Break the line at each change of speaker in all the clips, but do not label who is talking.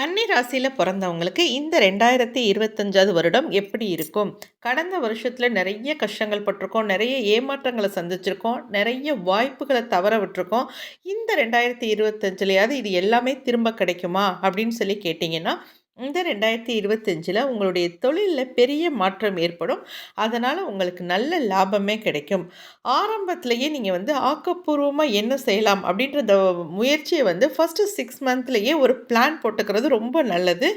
கன்னி ராசியில் பிறந்தவங்களுக்கு இந்த ரெண்டாயிரத்தி இருபத்தஞ்சாவது வருடம் எப்படி இருக்கும்? கடந்த வருஷத்தில் நிறைய கஷ்டங்கள் பட்டிருக்கோம் நிறைய ஏமாற்றங்களை சந்திச்சிருக்கோம் நிறைய வாய்ப்புகளை தவற விட்டுருக்கோம். இந்த ரெண்டாயிரத்தி இருபத்தஞ்சிலையாவது இது எல்லாமே திரும்ப கிடைக்குமா? அப்படின்னு சொல்லி கேட்டிங்கன்னா இந்த ரெண்டாயிரத்தி இருபத்தஞ்சில் உங்களுடைய தொழிலில் பெரிய மாற்றம் ஏற்படும். அதனால் உங்களுக்கு நல்ல லாபமே கிடைக்கும். ஆரம்பத்திலேயே நீங்கள் வந்து ஆக்கப்பூர்வமாக என்ன செய்யலாம் அப்படின்ற முயற்சியை வந்து ஃபஸ்ட்டு சிக்ஸ் மந்த்லேயே ஒரு பிளான் போட்டுக்கிறது ரொம்ப நல்லது.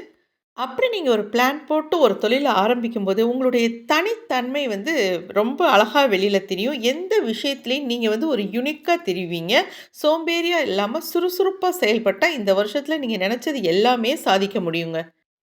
அப்படி நீங்கள் ஒரு பிளான் போட்டு ஒரு தொழிலை ஆரம்பிக்கும்போது உங்களுடைய தனித்தன்மை வந்து ரொம்ப அழகாக வெளியில் தெரியும். எந்த விஷயத்துலையும் நீங்கள் வந்து ஒரு யுனிக்காக தெரிவிங்க. சோம்பேறியாக இல்லாமல் சுறுசுறுப்பாக செயல்பட்டால் இந்த வருஷத்தில் நீங்கள் நினச்சது எல்லாமே சாதிக்க முடியுங்க.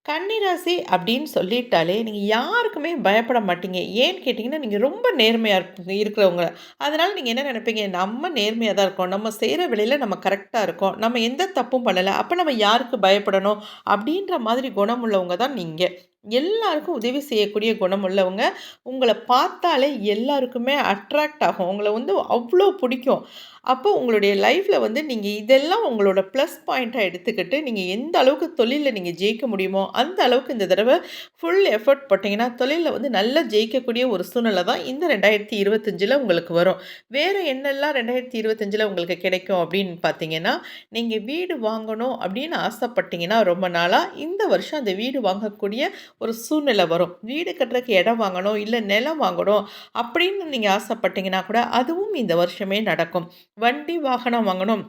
கன்னிராசி அப்படின்னு சொல்லிட்டாலே நீங்கள் யாருக்குமே பயப்பட மாட்டீங்க. ஏன்னு கேட்டிங்கன்னா நீங்கள் ரொம்ப நேர்மையாக இருக்கிறவங்க. அதனால் நீங்கள் என்ன நினைப்பீங்க? நம்ம நேர்மையாக தான் இருக்கோம். நம்ம செய்கிற வேலையில் நம்ம கரெக்டாக இருக்கோம். நம்ம எந்த தப்பும் பண்ணலை. அப்போ நம்ம யாருக்கு பயப்படணும்? அப்படின்ற மாதிரி குணம் உள்ளவங்க தான் நீங்கள் எல்லாருக்கும் உதவி செய்யக்கூடிய குணம் உள்ளவங்க. உங்களை பார்த்தாலே எல்லாருக்குமே அட்ராக்ட் ஆகும். உங்களை வந்து அவ்வளோ பிடிக்கும். அப்போ உங்களுடைய லைஃப்பில் வந்து நீங்கள் இதெல்லாம் உங்களோட ப்ளஸ் பாயிண்ட்டாக எடுத்துக்கிட்டு நீங்கள் எந்த அளவுக்கு தொழிலில் நீங்கள் ஜெயிக்க முடியுமோ அந்த அளவுக்கு இந்த தடவை ஃபுல் எஃபர்ட் போட்டிங்கன்னா தொழிலில் வந்து நல்லா ஜெயிக்கக்கூடிய ஒரு சூழ்நிலை தான் இந்த ரெண்டாயிரத்தி இருபத்தஞ்சில் உங்களுக்கு வரும். வேறு என்னெல்லாம் ரெண்டாயிரத்தி இருபத்தஞ்சில் உங்களுக்கு கிடைக்கும் அப்படின்னு பார்த்தீங்கன்னா நீங்கள் வீடு வாங்கணும் அப்படின்னு ஆசைப்பட்டீங்கன்னா ரொம்ப நாளாக இந்த வருஷம் அந்த வீடு வாங்கக்கூடிய ஒரு சூழ்நிலை வரும். வீடு கட்டுறதுக்கு இடம் வாங்கணும் இல்லை நிலம் வாங்கணும் அப்படின்னு நீங்கள் ஆசைப்பட்டீங்கன்னா கூட அதுவும் இந்த வருஷமே நடக்கும். வண்டி வாகனம் வாங்கணும்.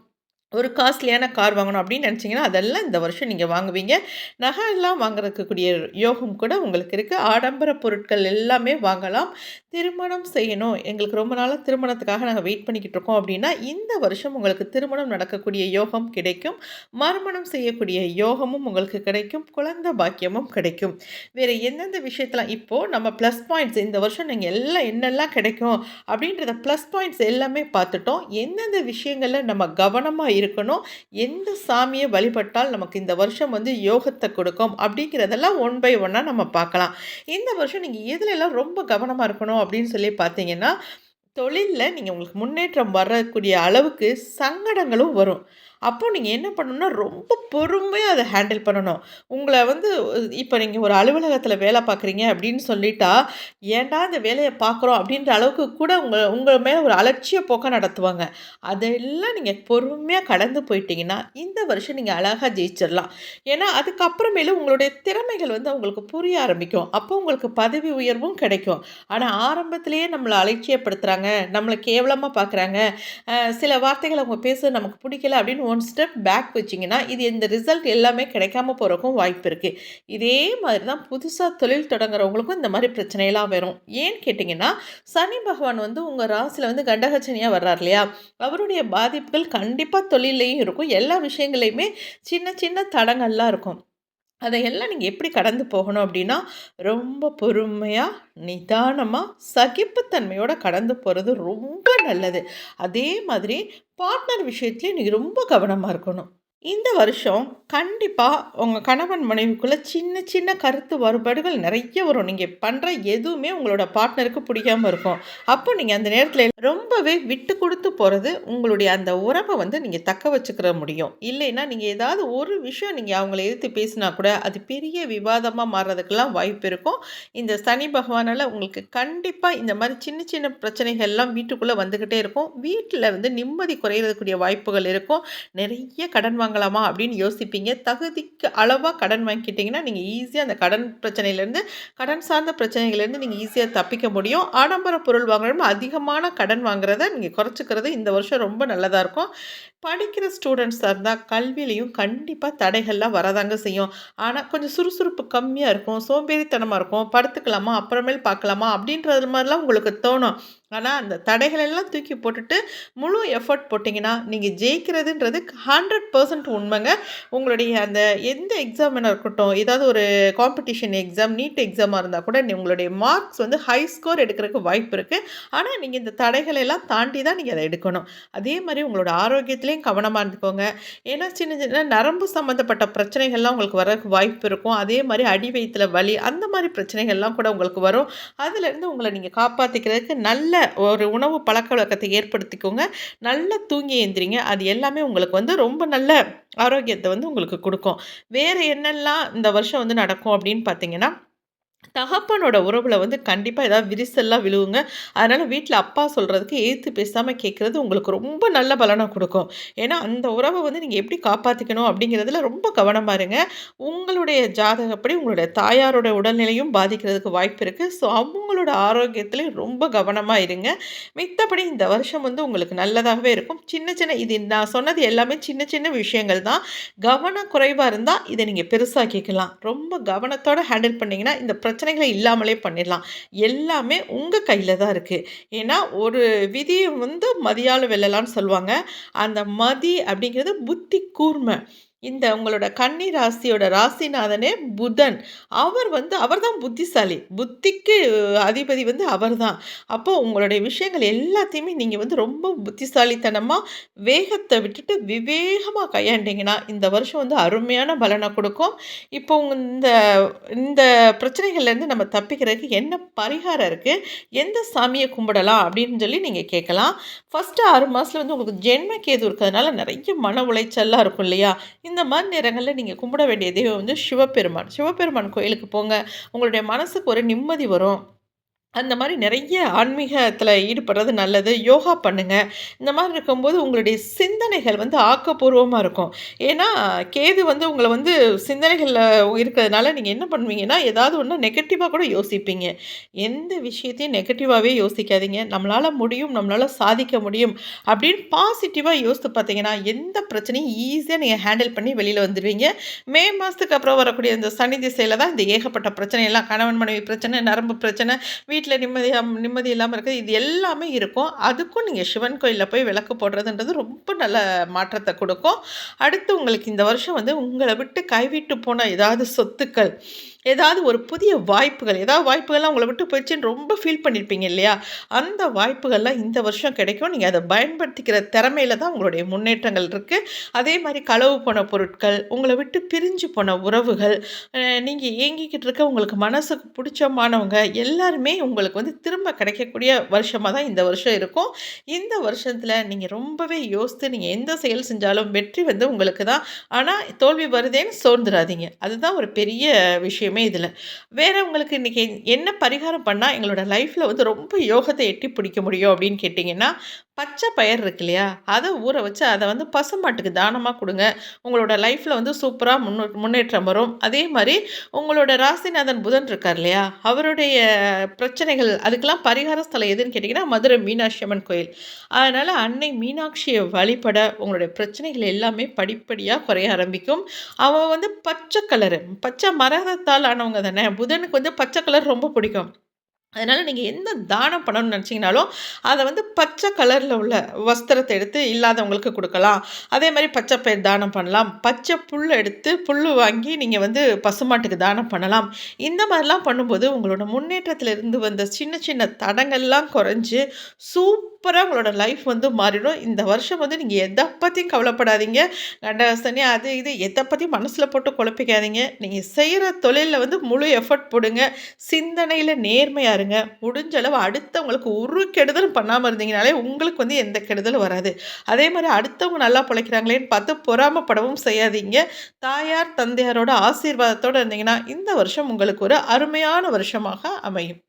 ஒரு காஸ்ட்லியான கார் வாங்கணும் அப்படின்னு நினச்சிங்கன்னா அதெல்லாம் இந்த வருஷம் நீங்கள் வாங்குவீங்க. நகை எல்லாம் யோகம் கூட உங்களுக்கு இருக்குது ஆடம்பர பொருட்கள் எல்லாமே வாங்கலாம். திருமணம் செய்யணும். எங்களுக்கு ரொம்ப நாளாக திருமணத்துக்காக நாங்கள் வெயிட் பண்ணிக்கிட்டு இருக்கோம் அப்படின்னா இந்த வருஷம் உங்களுக்கு திருமணம் நடக்கக்கூடிய யோகம் கிடைக்கும். மறுமணம் செய்யக்கூடிய யோகமும் உங்களுக்கு கிடைக்கும். குழந்த பாக்கியமும் கிடைக்கும். வேறு எந்தெந்த விஷயத்தெலாம் இப்போது நம்ம ப்ளஸ் பாயிண்ட்ஸ் இந்த வருஷம் நீங்கள் எல்லாம் என்னெல்லாம் கிடைக்கும் அப்படின்றத ப்ளஸ் பாயிண்ட்ஸ் எல்லாமே பார்த்துட்டோம். எந்தெந்த விஷயங்களில் நம்ம கவனமாக இருக்கணும். எந்த சாமியை வழிபட்டால் நமக்கு இந்த வருஷம் வந்து யோகத்தை கொடுக்கும்? அப்படிங்கிறதெல்லாம் ஒன் பை ஒன்னாக நம்ம பார்க்கலாம். இந்த வருஷம் நீங்கள் எதுலெல்லாம் ரொம்ப கவனமாக இருக்கணும் அப்படின்னு சொல்லி பார்த்தீங்கன்னா தொழிலில் நீங்கள் உங்களுக்கு முன்னேற்றம் வரக்கூடிய அளவுக்கு சங்கடங்களும் வரும். அப்போது நீங்கள் என்ன பண்ணணும்னா ரொம்ப பொறுமையாக அதை ஹேண்டில் பண்ணணும். உங்களை வந்து இப்போ நீங்கள் ஒரு அலுவலகத்தில் வேலை பார்க்குறீங்க அப்படின்னு சொல்லிட்டா ஏன்டா இந்த வேலையை பார்க்குறோம் அப்படின்ற அளவுக்கு கூட உங்கள் உங்கள் மேலே ஒரு அலட்சிய போக்க நடத்துவாங்க. அதெல்லாம் நீங்கள் பொறுமையாக கடந்து போயிட்டீங்கன்னா இந்த வருஷம் நீங்கள் அழகாக ஜெயிச்சிடலாம். ஏன்னா அதுக்கப்புறமேலும் உங்களுடைய திறமைகள் வந்து அவங்களுக்கு புரிய ஆரம்பிக்கும். அப்போ உங்களுக்கு பதவி உயர்வும் கிடைக்கும். ஆனால் ஆரம்பத்திலேயே நம்மளை அலட்சியப்படுத்துகிறாங்க நம்மளை கேவலமாக பார்க்குறாங்க. சில வார்த்தைகள் அவங்க பேச நமக்கு பிடிக்கல அப்படின்னு ஒன் ஸ்டெப் பேக் வச்சிங்கன்னா இது இந்த ரிசல்ட் எல்லாமே கிடைக்காம போகிறக்கும் வாய்ப்பு இருக்குது இதே மாதிரி தான் புதுசாக தொழில் தொடங்குறவங்களுக்கும் இந்த மாதிரி பிரச்சனையெல்லாம் வரும். ஏன்னு கேட்டிங்கன்னா சனி பகவான் வந்து உங்கள் ராசியில் வந்து கண்டகச்சனியாக வர்றார் இல்லையா? அவருடைய பாதிப்புகள் கண்டிப்பாக தொழிலையும் இருக்கும். எல்லா விஷயங்களையுமே சின்ன சின்ன தடங்கள்லாம் இருக்கும். அதையெல்லாம் நீங்கள் எப்படி கடந்து போகணும் அப்படின்னா ரொம்ப பொறுமையாக நிதானமாக சகிப்புத்தன்மையோடு கடந்து போகிறது ரொம்ப நல்லது. அதே மாதிரி பார்ட்னர் விஷயத்துலேயும் நீங்கள் ரொம்ப கவனமாக இருக்கணும். இந்த வருஷம் கண்டிப்பாக உங்கள் கணவன் மனைவிக்குள்ளே சின்ன சின்ன கருத்து வருபாடுகள் நிறைய வரும். நீங்கள் பண்ணுற எதுவுமே உங்களோட பார்ட்னருக்கு பிடிக்காமல் இருக்கும். அப்போ நீங்கள் அந்த நேரத்தில் ரொம்பவே விட்டு கொடுத்து போகிறது உங்களுடைய அந்த உறவை வந்து நீங்கள் தக்க வச்சுக்கிற முடியும். இல்லைன்னா நீங்கள் ஏதாவது ஒரு விஷயம் நீங்கள் அவங்கள எதிர்த்து பேசினா கூட அது பெரிய விவாதமாக மாறுறதுக்கெல்லாம் வாய்ப்பு இருக்கும். இந்த சனி பகவானால் உங்களுக்கு கண்டிப்பாக இந்த மாதிரி சின்ன சின்ன பிரச்சனைகள்லாம் வீட்டுக்குள்ளே வந்துக்கிட்டே இருக்கும். வீட்டில் வந்து நிம்மதி குறையிறதுக்குரிய வாய்ப்புகள் இருக்கும். நிறைய கடன் வாங்க வாங்கலாமா அப்படின்னு யோசிப்பீங்க. தகுதிக்கு அளவாக கடன் வாங்கிக்கிட்டிங்கன்னா நீங்கள் ஈஸியாக அந்த கடன் பிரச்சனையிலேருந்து கடன் சார்ந்த பிரச்சனைகள்லேருந்து நீங்கள் ஈஸியாக தப்பிக்க முடியும். ஆடம்பர பொருள் வாங்குறோம் அதிகமான கடன் வாங்குறத நீங்கள் குறைச்சிக்கிறது இந்த வருஷம் ரொம்ப நல்லதாக இருக்கும். படிக்கிற ஸ்டூடெண்ட்ஸாக இருந்தால் கல்வியிலையும் கண்டிப்பாக தடைகள்லாம் வரதாங்க செய்யும். ஆனால் கொஞ்சம் சுறுசுறுப்பு கம்மியாக இருக்கும் சோம்பேறித்தனமாக இருக்கும் படுத்துக்கலாமா அப்புறமேல் பார்க்கலாமா அப்படின்றது மாதிரிலாம் உங்களுக்கு தோணும். ஆனால் அந்த தடைகளெல்லாம் தூக்கி போட்டுட்டு முழு எஃபர்ட் போட்டிங்கன்னா நீங்கள் ஜெயிக்கிறதுன்றது ஹண்ட்ரட் பர்சன்ட் உண்மைங்க. உங்களுடைய அந்த எந்த எக்ஸாம் இருக்கட்டும் ஏதாவது ஒரு காம்படிஷன் எக்ஸாம் நீட் எக்ஸாமாக இருந்தால் கூட உங்களுடைய மார்க்ஸ் வந்து ஹை ஸ்கோர் எடுக்கிறதுக்கு வாய்ப்பு இருக்குது ஆனால் நீங்கள் இந்த தடைகளெல்லாம் தாண்டி தான் நீங்கள் அதை எடுக்கணும். அதே மாதிரி உங்களோட ஆரோக்கியத்தில் விஷயங்கள்லையும் கவனமாக இருந்துக்கோங்க. ஏன்னா சின்ன சின்ன நரம்பு சம்மந்தப்பட்ட பிரச்சனைகள்லாம் உங்களுக்கு வரக்கு வாய்ப்பு இருக்கும். அதே மாதிரி அடி வயிற்றுல வலி அந்த மாதிரி பிரச்சனைகள்லாம் கூட உங்களுக்கு வரும். அதுலேருந்து உங்களை நீங்கள் காப்பாற்றிக்கிறதுக்கு நல்ல ஒரு உணவு பழக்க வழக்கத்தை ஏற்படுத்திக்கோங்க. நல்லா தூங்கி எழுந்திரிங்க அது எல்லாமே உங்களுக்கு வந்து ரொம்ப நல்ல ஆரோக்கியத்தை வந்து உங்களுக்கு கொடுக்கும். வேறு என்னெல்லாம் இந்த வருஷம் வந்து நடக்கும் அப்படின்னு பார்த்தீங்கன்னா தகப்பனோட உறவில் வந்து கண்டிப்பாக ஏதாவது விரிசல்லாம் விழுவுங்க. அதனால் வீட்டில் அப்பா சொல்கிறதுக்கு எதிர்த்து பேசாமல் கேட்குறது உங்களுக்கு ரொம்ப நல்ல பலனாக கொடுக்கும். ஏன்னா அந்த உறவை வந்து நீங்கள் எப்படி காப்பாற்றிக்கணும் அப்படிங்கிறதுல ரொம்ப கவனமாக இருங்க. உங்களுடைய ஜாதகப்படி உங்களுடைய தாயாரோட உடல்நிலையும் பாதிக்கிறதுக்கு வாய்ப்பு இருக்குது ஸோ அவங்களோட ஆரோக்கியத்துலேயும் ரொம்ப கவனமாக இருங்க. மித்தபடி இந்த வருஷம் வந்து உங்களுக்கு நல்லதாகவே இருக்கும். சின்ன சின்ன இது நான் சொன்னது எல்லாமே சின்ன சின்ன விஷயங்கள் தான். கவனக்குறைவாக இருந்தால் இதை நீங்கள் பெருசாக்கிக்கலாம். ரொம்ப கவனத்தோடு ஹேண்டில் பண்ணிங்கன்னா இந்த பிரச்சனைகளை இல்லாமலே பண்ணிடலாம். எல்லாமே உங்கள் கையில் தான் இருக்குது ஏன்னா ஒரு விதியை வந்து மதியால் வெல்லலாம்னு சொல்லுவாங்க. அந்த மதி அப்படிங்கிறது புத்தி கூர்மை. இந்த உங்களோட கன்னி ராசியோட ராசிநாதனே புதன். அவர் வந்து அவர் தான் புத்திசாலி. புத்திக்கு அதிபதி வந்து அவர் தான் அப்போது உங்களுடைய விஷயங்கள் எல்லாத்தையுமே நீங்கள் வந்து ரொம்ப புத்திசாலித்தனமாக வேகத்தை விட்டுட்டு விவேகமாக கையாண்டிங்கன்னா இந்த வருஷம் வந்து அருமையான பலனை கொடுக்கும். இப்போ இந்த இந்த பிரச்சனைகள்லேருந்து நம்ம தப்பிக்கிறதுக்கு என்ன பரிகாரம் இருக்குது எந்த சாமியை கும்பிடலாம் அப்படின்னு சொல்லி நீங்கள் கேட்கலாம். ஃபஸ்ட்டு ஆறு மாதத்தில் வந்து உங்களுக்கு ஜென்ம கேது இருக்கிறதுனால நிறைய மன உளைச்சல்லாம் இருக்கும் இல்லையா? இந்த மாதிரி நேரங்களில் நீங்கள் கும்பிட வேண்டிய தெய்வம் வந்து சிவபெருமான். சிவபெருமான் கோயிலுக்கு போங்க. உங்களுடைய மனசுக்கு ஒரு நிம்மதி வரும். அந்த மாதிரி நிறைய ஆன்மீகத்தில் ஈடுபடுறது நல்லது. யோகா பண்ணுங்கள் இந்த மாதிரி இருக்கும்போது உங்களுடைய சிந்தனைகள் வந்து ஆக்கப்பூர்வமாக இருக்கும். ஏன்னா கேது வந்து உங்களை வந்து சிந்தனைகளில் இருக்கிறதுனால நீங்கள் என்ன பண்ணுவீங்கன்னா ஏதாவது ஒன்று நெகட்டிவாக கூட யோசிப்பீங்க. எந்த விஷயத்தையும் நெகட்டிவாகவே யோசிக்காதீங்க. நம்மளால் முடியும் நம்மளால் சாதிக்க முடியும் அப்படின்னு பாசிட்டிவாக யோசித்து பார்த்தீங்கன்னா எந்த பிரச்சனையும் ஈஸியாக நீங்கள் ஹேண்டில் பண்ணி வெளியில் வந்துடுவீங்க. மே மாதத்துக்கு அப்புறம் வரக்கூடிய இந்த சனி திசையில் தான் இந்த ஏகப்பட்ட பிரச்சனை எல்லாம் கணவன் மனைவி பிரச்சனை நரம்பு பிரச்சனை வீட்டு வீட்டில் நிம்மதியாக நிம்மதி இல்லாமல் இருக்குது. இது எல்லாமே இருக்கும். அதுக்கும் நீங்கள் சிவன் கோயிலில் போய் விளக்கு போடுறதுன்றது ரொம்ப நல்ல மாற்றத்தை கொடுக்கும். அடுத்து உங்களுக்கு இந்த வருஷம் வந்து உங்களை விட்டு கைவிட்டு போன ஏதாவது சொத்துக்கள். ஏதாவது ஒரு புதிய வாய்ப்புகள் ஏதாவது வாய்ப்புகள்லாம் உங்களை விட்டு போயிடுச்சுன்னு ரொம்ப ஃபீல் பண்ணியிருப்பீங்க இல்லையா? அந்த வாய்ப்புகள்லாம் இந்த வருஷம் கிடைக்கும். நீங்கள் அதை பயன்படுத்திக்கிற திறமையில தான் உங்களுடைய முன்னேற்றங்கள் இருக்குது அதே மாதிரி களவு போன பொருட்கள் உங்களை விட்டு பிரிஞ்சு போன உறவுகள் நீங்கள் இயங்கிக்கிட்டு இருக்க உங்களுக்கு மனசுக்கு பிடிச்சமானவங்க எல்லாருமே உங்களுக்கு வந்து திரும்ப கிடைக்கக்கூடிய வருஷமாக தான் இந்த வருஷம் இருக்கும். இந்த வருஷத்தில் நீங்கள் ரொம்பவே யோசித்து நீங்கள் எந்த செயல் செஞ்சாலும் வெற்றி வந்து உங்களுக்கு தான். ஆனால் தோல்வி வருதேன்னு சோர்ந்துடாதீங்க அதுதான் ஒரு பெரிய விஷயம். முக்கியமே இதில். வேறு உங்களுக்கு இன்றைக்கி என்ன பரிகாரம் பண்ணால் எங்களோட லைஃப்பில் வந்து ரொம்ப யோகத்தை எட்டி பிடிக்க முடியும் அப்படின்னு கேட்டிங்கன்னா பச்சை பயிர் இருக்கு இல்லையா அதை ஊற வச்சு அதை வந்து பசுமாட்டுக்கு தானமாக கொடுங்க. உங்களோட லைஃப்பில் வந்து சூப்பராக முன்னே முன்னேற்றம் வரும். அதே மாதிரி உங்களோட ராசிநாதன் புதன் இருக்கார் இல்லையா? அவருடைய பிரச்சனைகள் அதுக்கெல்லாம் பரிகார ஸ்தலம் எதுன்னு கேட்டிங்கன்னா மதுரை மீனாட்சி அம்மன் கோயில். அதனால் அன்னை மீனாட்சியை வழிபட உங்களுடைய பிரச்சனைகள் எல்லாமே படிப்படியாக குறைய ஆரம்பிக்கும். அவள் வந்து பச்சை கலரு பச்சை மரகத்தால் ஆனவங்க தானே? புதனுக்கு வந்து பச்சை கலர் ரொம்ப பிடிக்கும். அதனால் நீங்கள் எந்த தானம் பண்ணணும்னு நினச்சிங்கனாலும் அதை வந்து பச்சை கலரில் உள்ள வஸ்திரத்தை எடுத்து இல்லாதவங்களுக்கு கொடுக்கலாம். அதே மாதிரி பச்சை பயிர் தானம் பண்ணலாம். பச்சை புல் எடுத்து புல் வாங்கி நீங்கள் வந்து பசுமாட்டுக்கு தானம் பண்ணலாம். இந்த மாதிரிலாம் பண்ணும்போது உங்களோட முன்னேற்றத்தில் இருந்து வந்த சின்ன சின்ன தடங்கள்லாம் குறைஞ்சி சூப்பராக உங்களோட லைஃப் வந்து மாறிடும். இந்த வருஷம் வந்து நீங்கள் எதை பற்றியும் கவலைப்படாதீங்க. கண்டவசனே அது இது எதை பற்றியும் மனசில் போட்டு குழப்பிக்காதீங்க. நீங்கள் செய்கிற தொழிலில் வந்து முழு எஃபர்ட் போடுங்க. சிந்தனையில் நேர்மையாக பாருங்க முடிஞ்ச அளவு அடுத்தவங்களுக்கு ஒரு கெடுதலும் பண்ணாமல் இருந்தீங்கனாலே உங்களுக்கு வந்து எந்த கெடுதலும் வராது. அதே மாதிரி அடுத்தவங்க நல்லா பிழைக்கிறாங்களேன்னு பார்த்து பொறாமப்படவும் செய்யாதீங்க. தாயார் தந்தையாரோட ஆசீர்வாதத்தோடு இருந்தீங்கன்னா இந்த வருஷம் உங்களுக்கு ஒரு அருமையான வருஷமாக அமையும்.